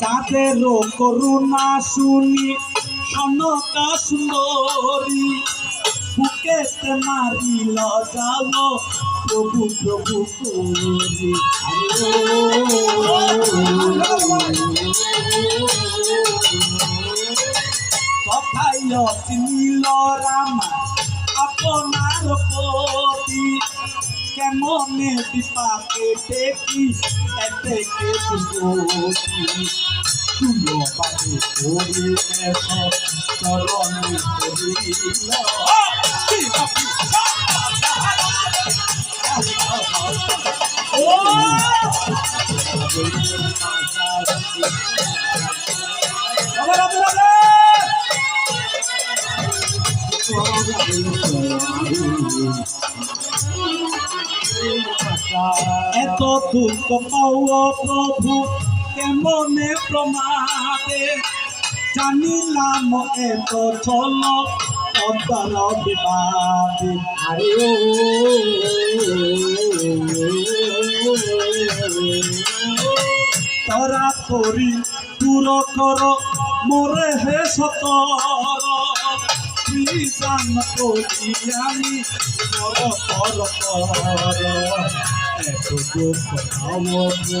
যাদেরও করুণা শুনি সনকা সুন্দরী। বুকেতে মারিল যাল প্রভু প্রভু করি। কথাই অচিনিল রামা, আপনার প্রতি। কেমনে বিপাকে দেখি এতেকে সুগতি তুলো বাজে করে এস চরণে করিল এত দুঃখ পাও প্রভু কেমনে প্রমাদে? জানিলাম এত চল অন্তর বিবাদে। আরে ও তরা করি দূর কর মোরে হে সতর। বিজান করি আমি কর কর কর এত দুঃখ পাও বন্ধু।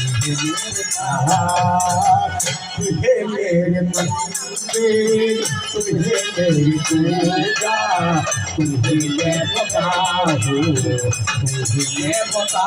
तुझे मेरे मंदिर तुझे मेरी पूजा तुझे मैं बता हूँ तुझे मैं बता